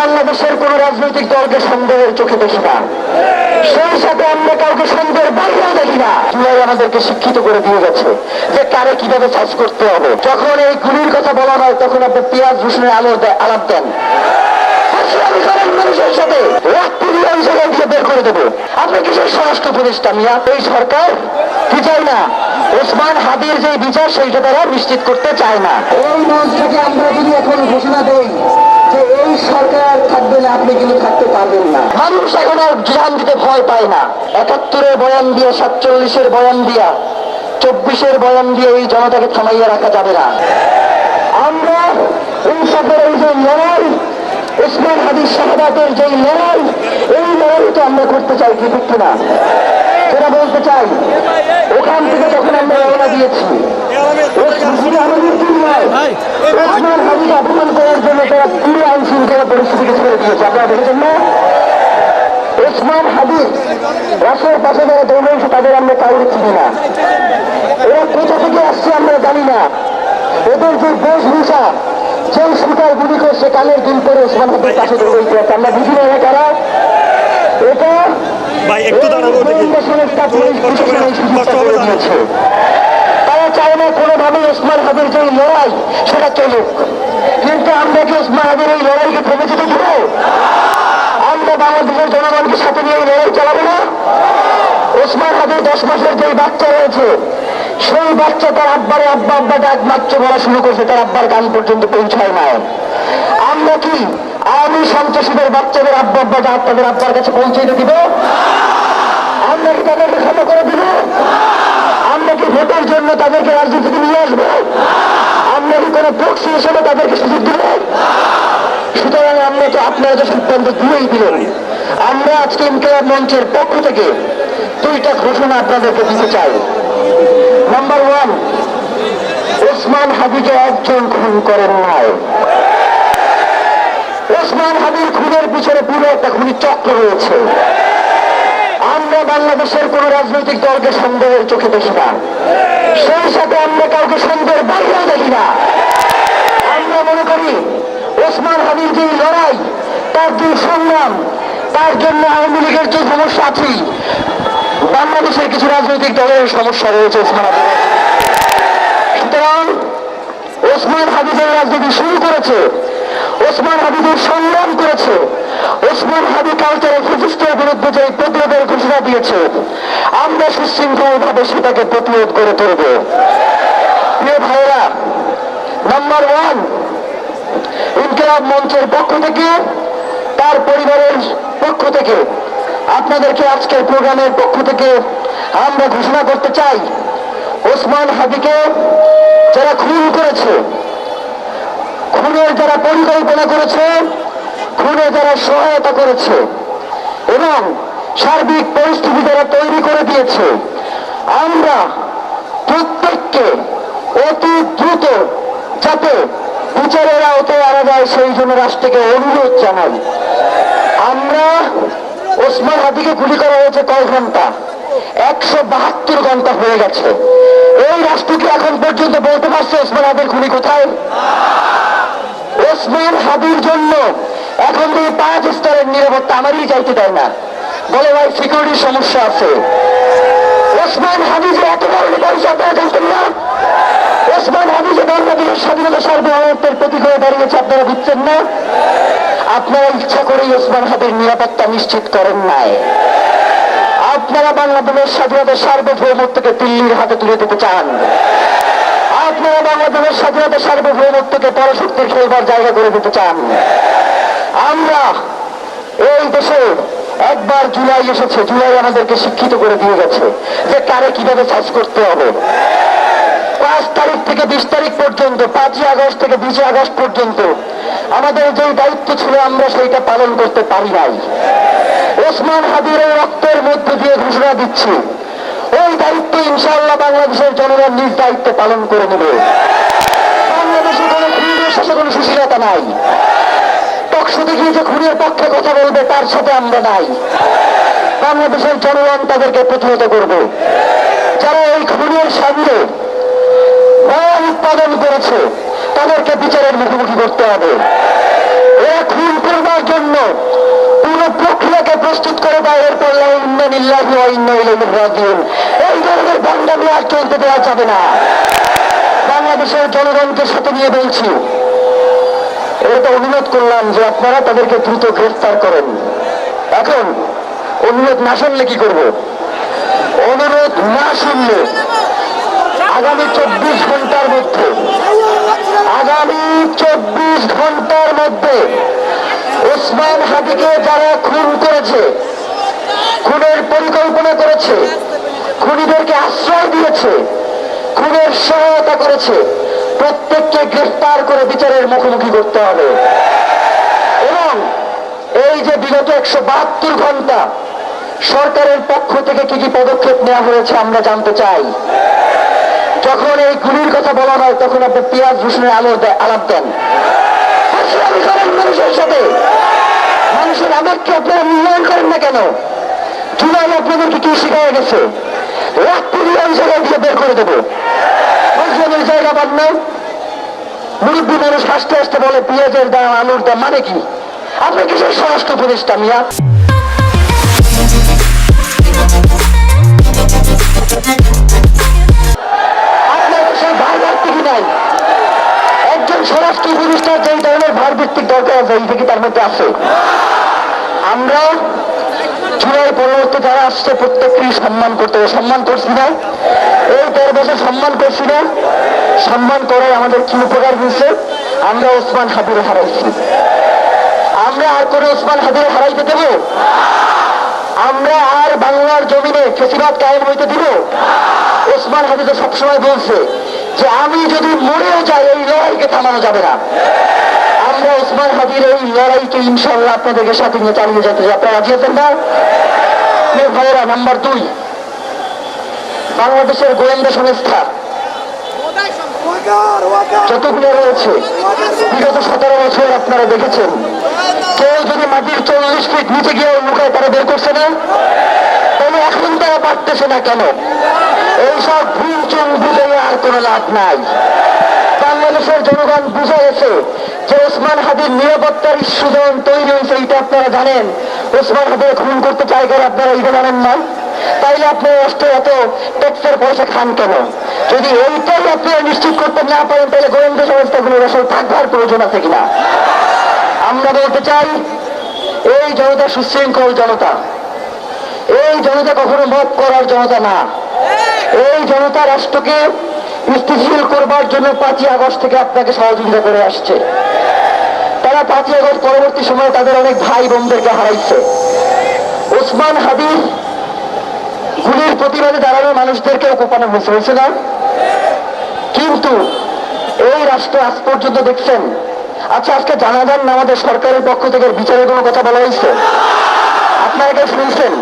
বাংলাদেশের কোন রাজনৈতিক দলকে সন্দেহের চোখে দেখি না। সেই সাথে আমরা কাউকে সন্দেহের বাইরেও দেখি না। জুলাই আমাদেরকে শিক্ষিত করে দিয়ে গেছে যে কারে কীভাবে চাষ করতে হবে। যখন এই গুলির কথা বলা হয়, তখন আপনি পেঁয়াজ, রসুনের আলো আলাপ দেন। নিশ্চিত করতে চায় না। এই মঞ্চ আমরা যদি এখন ঘোষণা দেই যে এই সরকার থাকবে না আপনি কিন্তু থাকতে পারবেন না। মানুষ এখন আর দিতে ভয় পায় না। একাত্তরের বয়ান দিয়ে সাতচল্লিশের বয়ান দিয়া চব্বিশের বয়ান দিয়ে এই জনতাকে থামাইয়া রাখা যাবে না। আমরা এই এই যে লড়াই ওসমান হাদির শাহাদাতের যে লড়াই এই লড়াই তো আমরা করতে চাই কি ঠিক না সেটা বলতে চাই ওখান থেকে যখন আমরা রওনা দিয়েছি ওসমান শুধু আমাদের টিম নয় ওসমান হাদিকে অপমান করার জন্য তারা পুরো আইন শৃঙ্খলা পরিস্থিতিকে ছেড়ে দিয়েছে। আপনারা দেখেছেন না? ওসমান হাদির রাস্তার পাশে যারা দৌড়েছে তাদের আমরা কাউরে চিনি না। এরা কোথা থেকে আসছে আমরা জানি না। এদের যে বেশভূষা সেই সুতার গুলি করছে কানের দুল করে ওসমান পাশে দৌড়াইতে আমরা বুঝি না কারা? এটা ভাই, একটু দাঁড়াবো কষ্ট হবে না, না। না কোনোভাবে ওসমান হাদির যে লড়াই সেটা চলুক। কিন্তু আমরা কি ওসমান হাদির এই লড়াইকে থেমে যেতে দেবো? আমরা বাংলাদেশের জনগণকে সাথে নিয়ে এই লড়াই চালাবো না? ওসমান হাদির দশ মাসের যে বাচ্চা রয়েছে সেই বাচ্চা তার আব্বারে আব্বা আব্বা ডাক মাত্র বলা শুরু করছে তার আব্বার গান পর্যন্ত পৌঁছায় নাই। আমরা কি আমি সন্ত্রাসীদের বাচ্চাদের আব্বা আব্বা ডাক তাদের আব্বার কাছে পৌঁছে দিব? আমরা কি তাদেরকে ক্ষমা করে দিব? জন্য তাদেরকে রাজনীতিতে নিয়ে আসব। আমরা কি কোনো প্রক্সি হিসেবে তাদেরকে সুযোগ দিব? সুতরাং আমরা তো আপনারা তো সিদ্ধান্ত দিয়েই দিলেন, আমরা আজকে ইনকিলাব মঞ্চের পক্ষ থেকে দুইটা ঘোষণা আপনাদেরকে দিতে চাই। নাম্বার ওয়ান ওসমান হাদিকে একজন খুন করেন নাই। ওসমান হাবির খুনের পিছনে পুরো একটা খুনি চক্র রয়েছে। আমরা বাংলাদেশের কোন রাজনৈতিক দলকে সন্দেহের চোখে দেখি না। সেই সাথে আমরা কাউকে সন্দেহের বাইরেও দেখি না। আমরা মনে করি ওসমান হাবির যে লড়াই, তার যে সংগ্রাম, তার জন্য আওয়ামী লীগের যে সমস্যা আছে, বাংলাদেশের কিছু রাজনৈতিক দলের সমস্যা রয়েছে ওসমান হাবিব সুতরাং ওসমান হাবিবের রাজনীতি শুরু করেছে ওসমান হাবিবের সংগ্রাম করেছে। ওসমান হাবি কালচারের ফিজিস্টের বিরুদ্ধে যে প্রতিরোধের ঘোষণা দিয়েছে, আমরা সুশৃঙ্খলভাবে সেটাকে প্রতিরোধ করে তুলব। প্রিয় ভাইরা নাম্বার ওয়ান ইনকিলাব মঞ্চের পক্ষ থেকে, তার পরিবারের পক্ষ থেকে, আপনাদেরকে আজকের প্রোগ্রামের পক্ষ থেকে আমরা ঘোষণা করতে চাই, ওসমান হাবিকে যারা খুন করেছে খুনের যারা পরিকল্পনা করেছে খুনে যারা সহায়তা করেছে এবং সার্বিক পরিস্থিতি যারা তৈরি করে দিয়েছে, আমরা প্রত্যেককে অতি দ্রুত যাতে বিচারের আওতায় আনা যায়, সেই জন্য রাষ্ট্রকে অনুরোধ জানাই। আমরা ওসমান হাদিকে গুলি করা হয়েছে কয় ঘণ্টা। একশো বাহাত্তর ঘণ্টা হয়ে গেছে। এই রাষ্ট্রকে এখন পর্যন্ত বলতে পারছে, ওসমান হাদির খুনি কোথায়? ওসমান হাদির জন্য এখন থেকে পাঁচ স্তরের নিরাপত্তা আমারই চাইতে দেয় না। বলে ভাই সিকিউরিটির সমস্যা আছে। ওসমান যে এত বড় পয়সা আপনারা জানতেন না। ওসমান যে বাংলাদেশের স্বাধীনতা সার্বভৌমত্বের প্রতীক হয়ে দাঁড়িয়েছে, আপনারা বুঝছেন না? আপনারা ইচ্ছা করেই ওসমান হাবির নিরাপত্তা নিশ্চিত করেন নাই। আপনারা বাংলাদেশের স্বাধীনতা সার্বভৌমত্বকে দিল্লির হাতে তুলে দিতে চান। আপনারা বাংলাদেশের স্বাধীনতা সার্বভৌমত্বকে পরশক্তির খেলবার জায়গা করে দিতে চান। আমরা এই দেশে একবার জুলাই এসেছে, জুলাই আমাদেরকে শিক্ষিত করে দিয়ে গেছে যে কারে কীভাবে চাষ করতে হবে। পাঁচ তারিখ থেকে বিশ তারিখ পর্যন্ত, পাঁচই আগস্ট থেকে বিশে আগস্ট পর্যন্ত আমাদের যে দায়িত্ব ছিল, আমরা সেইটা পালন করতে পারি নাই। ওসমান এই রক্তের মধ্যে দিয়ে ঘোষণা দিচ্ছি, ওই দায়িত্ব ইনশাআল্লাহ বাংলাদেশের জনগণ নিজ দায়িত্ব পালন করে নেবে। বাংলাদেশে কোনো খুনের সাথে কোনো সুশীলতা নাই। টকশোতে গিয়ে যে খুনের পক্ষে কথা বলবে, তার সাথে আমরা নাই। বাংলাদেশের জনগণ তাদেরকে প্রতিহত করবে। যারা এই খুনের সামনে বয়ান উৎপাদন করেছে। তাদেরকে বিচারের মুখোমুখি করতে হবে। এরা খুন করবার জন্য পুরো প্রক্রিয়াকে প্রস্তুত করে দেয়, এরপর লা ইন্না লিল্লাহি ওয়া ইন্না ইলাইহি রাজিউন। এই ধরনের বান্দামি আর চলতে দেওয়া যাবে না। বাংলাদেশের জনগণকে সাথে নিয়ে বলছি এটা অনুরোধ করলাম যে আপনারা তাদেরকে দ্রুত গ্রেফতার করেন। এখন অনুরোধ না শুনলে কি করব? অনুরোধ না শুনলে আগামী চব্বিশ ঘণ্টার মধ্যে, আগামী চব্বিশ ঘণ্টার মধ্যে ওসমান হাদিকে যারা খুন করেছে, খুনের পরিকল্পনা করেছে, খুনিদেরকে আশ্রয় দিয়েছে, খুনের সহায়তা করেছে, প্রত্যেককে গ্রেফতার করে বিচারের মুখোমুখি করতে হবে। এবং এই যে বিগত একশো বাহাত্তর ঘণ্টা সরকারের পক্ষ থেকে কি কি পদক্ষেপ নেওয়া হয়েছে আমরা জানতে চাই। যখন এই গুলির কথা বলা হয়, তখন আপনি পেঁয়াজ, রসুনের আলো আলাপ দেন। মানুষের সাথে। মানুষের আবেগকে আপনারা মূল্যায়ন করেন না কেন? জুলাই আপনাদেরকে কি শিখাই গেছে? রাত্রি ওই জায়গায় বের করে দেবো। ওই জায়গা বাদ না মুরব্বী মানুষ হাসতে হাসতে বলে, পেঁয়াজের দাম, আলুর দাম মানে কি? আপনি কিসের স্বরাষ্ট্র উপদেষ্টা মিয়া? মধ্যে আছে। আমরা জুলাই পরবর্তী যারা আসছে, প্রত্যেককেই সম্মান করতে হবে। সম্মান করছি না। এই দেড় বছর সম্মান করছি না। সম্মান করে আমাদের কি উপকার হয়েছে? আমরা ওসমান হাবির হারাইছি। আমরা আর করে ওসমান হাবির হারাইতে দেব? আমরা আর বাংলার জমিনে ফেসিবাদ কায়েম হইতে দিব? ওসমান হাদি তো সবসময় বলছে যে, আমি যদি মরেও যাই, এই লড়াইকে থামানো যাবে না। আমরা ওসমান হাদির এই লড়াইকে ইনশাল্লাহ আপনাদেরকে সাথে নিয়ে চালিয়ে যেতে চাই। আপনারা রাজি আছেন না ভাইয়েরা, নাম্বার দুই। বাংলাদেশের গোয়েন্দা সংস্থা যতগুলো রয়েছে, বিগত সতেরো বছর আপনারা দেখেছেন। কেউ যদি মাটির চল্লিশ ফিট নিচে গিয়ে লুকায় তারা বের করছে না? তাহলে এখন তারা পারতেছে না কেন? এইসব ভুল চুল বুঝে আর কোনো লাভ নাই। বাংলাদেশের জনগণ বুঝে গেছে যে ওসমান হাদির নিরাপত্তার সুজন তৈরি হয়েছে, এটা আপনারা জানেন। ওসমান হাদির খুন করতে চাই করে আপনারা এটা জানেন না? তাইলে আপনারা রাষ্ট্রে এত ট্যাক্সের পয়সা খান কেন? যদি এইটাই আপনারা নিশ্চিত করতে না পারেন তাহলে গোয়েন্দা সংস্থাগুলোর আসলে থাকবার প্রয়োজন আছে কিনা? আমরা বলতে চাই, এই জনতা সুশৃঙ্খল জনতা, এই জনতা কখনো মত করার জনতা না। এই জনতা রাষ্ট্রকে স্থিতিশীল করবার জন্য পাঁচই আগস্ট থেকে আপনাকে সহযোগিতা করে আসছে। তারা পাঁচই আগস্ট পরবর্তী সময়ে তাদের অনেক ভাই বোনদেরকে হারাইছে। ওসমান হাবিব গুলির প্রতিবাদে দাঁড়ানো মানুষদেরকে কোপানো হয়েছে হয়েছে না? কিন্তু এই রাষ্ট্র আজ পর্যন্ত দেখছেন আচ্ছা আজকে জানা যান আমাদের সরকারের পক্ষ থেকে বিচারের কোনো কথা বলা হয়েছে? আপনারা কেউ শুনছেন?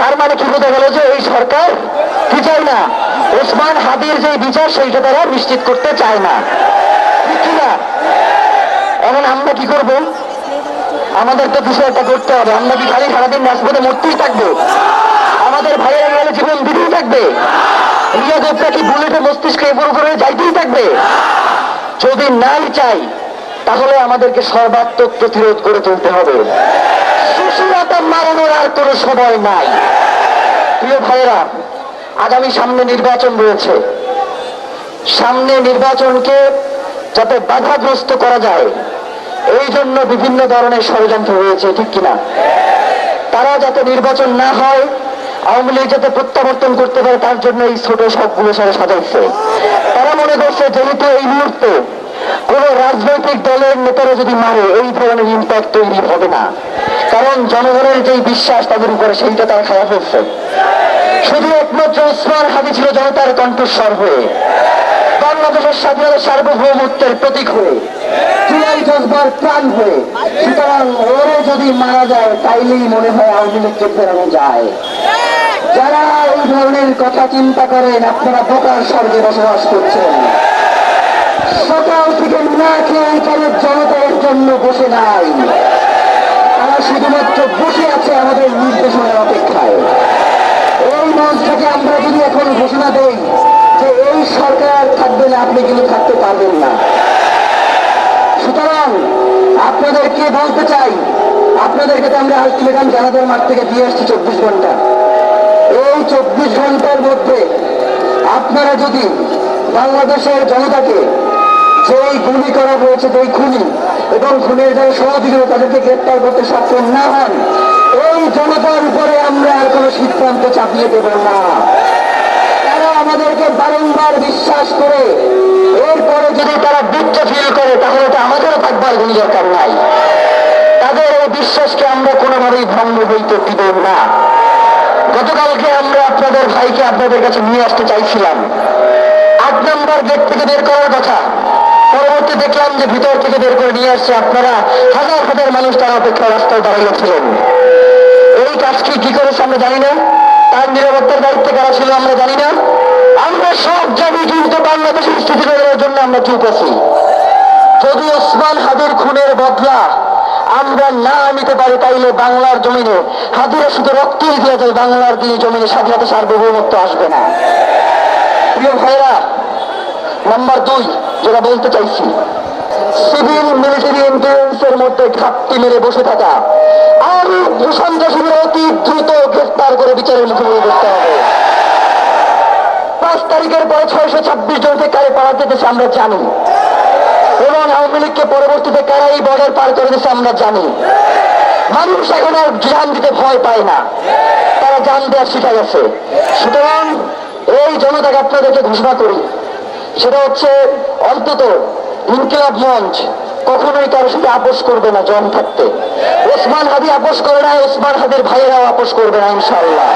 তার মানে কি বোঝা গেল যে এই সরকার কি চায় না, ওসমান হাদির যে বিচার, সেইটা তারা নিশ্চিত করতে চায় কি না। এখন আমরা কি করব? আমাদের তো কিছু একটা করতে হবে। আমরা কি খালি সারাদিন রাজপথে মরতেই থাকব? আমাদের ভাইয়েরা গেলে জীবন দিতেই থাকবে। রিয়া গোপ্তা কি বুলেটে মস্তিষ্কে এপুর করে যাইতেই থাকবে? যদি নাই চাই, তাহলে আমাদেরকে সর্বাত্মক প্রতিরোধ করে তুলতে হবে। সুশীলতা মারানোর আর কোনো সময় নাই। প্রিয় ভাইয়েরা, আগামী সামনে নির্বাচন রয়েছে। সামনে নির্বাচনকে যাতে বাধাগ্রস্ত করা যায়। এই জন্য বিভিন্ন ধরনের ষড়যন্ত্র রয়েছে ঠিক কিনা? তারা যাতে নির্বাচন না হয়, আওয়ামী লীগ যাতে প্রত্যাবর্তন করতে পারে, তার জন্য এই ছোট সবগুলো সাথে সাজাইছে তারা মনে করছে, যেহেতু এই মুহূর্তে কোন রাজনৈতিক দলের নেতারা যদি মারে, এই ধরনের ইম্প্যাক্ট তৈরি হবে না। কারণ জনগণের যেই বিশ্বাস, তাদের উপরে সেইটা তারা খারাপ হচ্ছে শুধু একমাত্র ওসমান হাদি ছিল জনতার কণ্ঠস্বর হয়ে। বাংলাদেশের স্বাধীনতা সার্বভৌমত্বের প্রতীক হয়ে, জুলাই জজবার প্রাণ হয়ে, সুতরাং ওরে যদি মারা যায়, তাইলেই মনে হয় আওয়ামী লীগকে ফেরানো যায়। যারা এই ধরনের কথা চিন্তা করেন, আপনারা বোকার স্বর্গে বসবাস করছেন। সকাল থেকে না খেয়ে এখানে জনতার জন্য বসে নাই। তারা শুধুমাত্র বসে আছে আমাদের নির্দেশনের অপেক্ষায়। এই মঞ্চ থেকে আমরা যদি এখন ঘোষণা দেই সরকার থাকবে না, আপনি কিন্তু থাকতে পারবেন না। সুতরাং আপনাদেরকে বলতে চাই, আপনাদেরকে তো আমরা আলটিমেটাম জানাদের মাঠ থেকে দিয়ে আসছি চব্বিশ ঘণ্টা। এই চব্বিশ ঘণ্টার মধ্যে আপনারা যদি বাংলাদেশের জনতাকে যেই গুলি করা হয়েছে, যেই খুনি এবং খুনের যারা সহযোগিতা তাদেরকে গ্রেপ্তার করতে সক্ষম না হন, এই জনতার উপরে আমরা আর কোনো সিদ্ধান্ত চাপিয়ে দেব না। তারা আমাদেরকে বারংবার বিশ্বাস করে, এরপরে যদি তারা দুঃখ ফিল করে, তাহলে তো আমাদেরও থাকবার কোনো দরকার নাই। তাদের এই বিশ্বাসকে আমরা কোনোভাবেই ভঙ্গ হইতে দিব না। গতকালকে আমরা আপনাদের ভাইকে আপনাদের কাছে নিয়ে আসতে চাইছিলাম। আট নম্বর গেট থেকে বের করার কথা। পরবর্তী দেখলাম যে ভিতর থেকে বের করে নিয়ে আসছে আপনারা। হাজার হাজার মানুষ তারা অপেক্ষা রাস্তায় দাঁড়িয়েছিলেন এই কাজটি কি করেছে আমরা জানি না। আছি যদি ওসমান হাদির খুনের বদলা আমরা না নিতে পারি, তাইলে বাংলার জমিনে হাদিরা শুধু রক্তই দিয়ে যায়, বাংলার দিনে জমিনে স্বাধীনতা সার্বভৌমত্ব আসবে না। প্রিয় ভাইরা নাম্বার দুই, যেটা বলতে চাইছি, সিভিল মিলিটারি ইন্টেলিজেন্সের মধ্যে ঘাপটি মেরে বসে থাকা, আর সন্ত্রাসীদের অতি দ্রুত গ্রেফতার করে বিচারের মুখোমুখি করতে হবে। পাঁচ তারিখের পরে ছয়শো ছাব্বিশ জনকে কারে পাড়া যেতেছে আমরা জানি। এবং আওয়ামী লীগকে পরবর্তীতে কারা এই বর্ডার পার করে দিচ্ছে আমরা জানি। মানুষ এখন আর জান দিতে ভয় পায় না। তারা জান দেওয়া শিখে গেছে সুতরাং এই জনতাকে আপনাদেরকে ঘোষণা করি, সেটা হচ্ছে অন্তত ইনকিলাব মঞ্চ কখনোই কারোর সাথে আপোষ করবে না জন থাকতে। ওসমান হাদি আপোষ করে না, ওসমান হাদির ভাইয়েরাও আপোষ করবে না ইনশাল্লাহ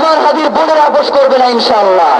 ওসমান হাদির বোনেরা আপোষ করবে না ইনশাল্লাহ